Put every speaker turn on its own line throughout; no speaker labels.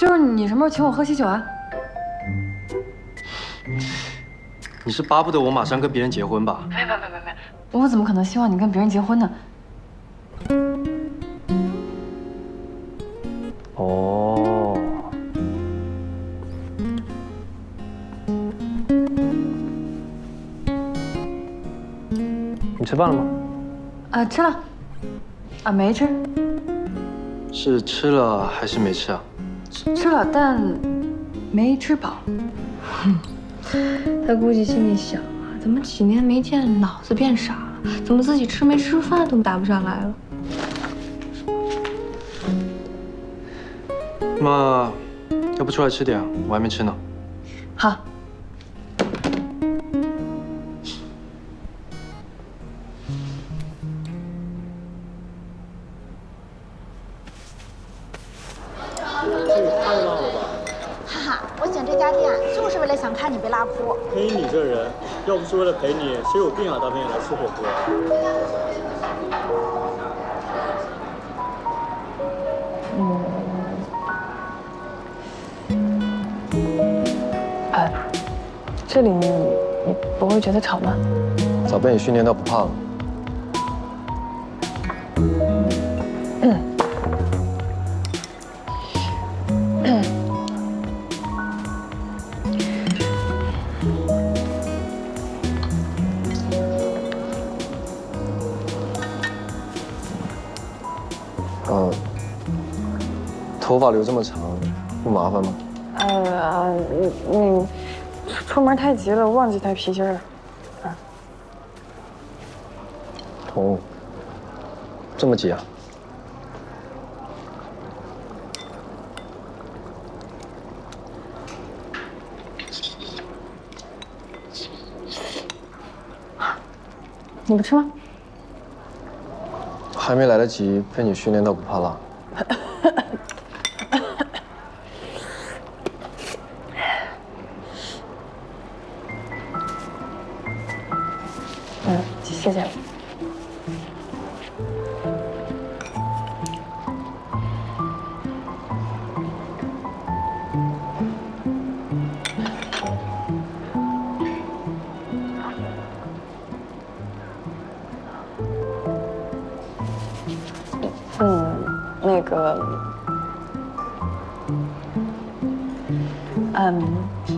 就是你什么时候请我喝喜酒啊？
你是巴不得我马上跟别人结婚吧？
没有没没没有，我怎么可能希望你跟别人结婚呢？
哦，你吃饭了吗？
啊，吃了。啊，没吃。
是吃了还是没吃啊？
吃了，但没吃饱。
他估计心里想啊，怎么几年没见，脑子变傻了？怎么自己吃没吃饭都答不上来了？
妈要不出来吃点？我还没吃呢。
好。
哈哈，我选这家店就是为了想看你被拉扑。
嘿你这人，要不是为了陪你，谁有病啊？大半夜来吃火锅。
嗯，哎，这里你不会觉得吵吗？
早被你训练到不怕了。嗯，头发留这么长，不麻烦吗？
呃，你你出门太急了，忘记带皮筋了。
啊，哦这么急啊？
你不吃吗？
还没来得及被你训练到不怕辣。
嗯，谢谢。个，嗯，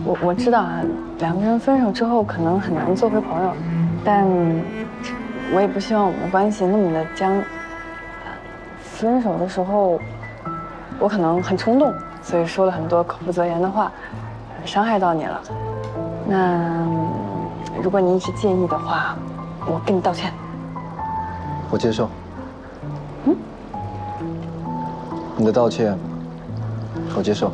我我知道啊，两个人分手之后可能很难做回朋友，但我也不希望我们的关系那么的僵。分手的时候，我可能很冲动，所以说了很多口不择言的话，伤害到你了。那如果你一直介意的话，我跟你道歉。
我接受。你的道歉，我接受。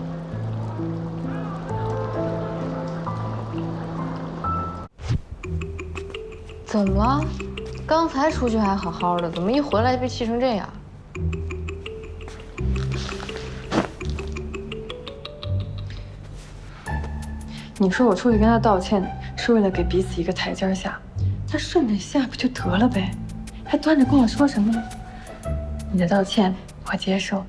怎么了？刚才出去还好好的，怎么一回来就被气成这样？
你说我出去跟他道歉，是为了给彼此一个台阶下，他顺着下不就得了呗？还端着跟我说什么？你的道歉我接受。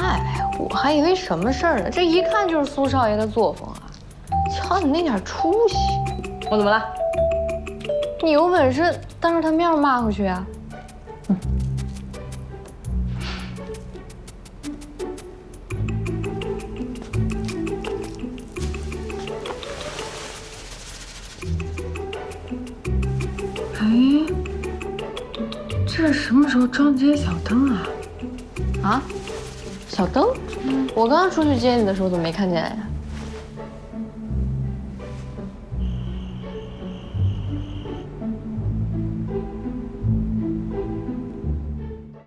嗨，我还以为什么事儿呢，这一看就是苏少爷的作风啊！瞧你那点出息，我怎么了？你有本事当着他面骂回去啊！
哎，这是什么时候装这些小灯啊？
啊，小灯？我刚刚出去接你的时候怎么没看见呀？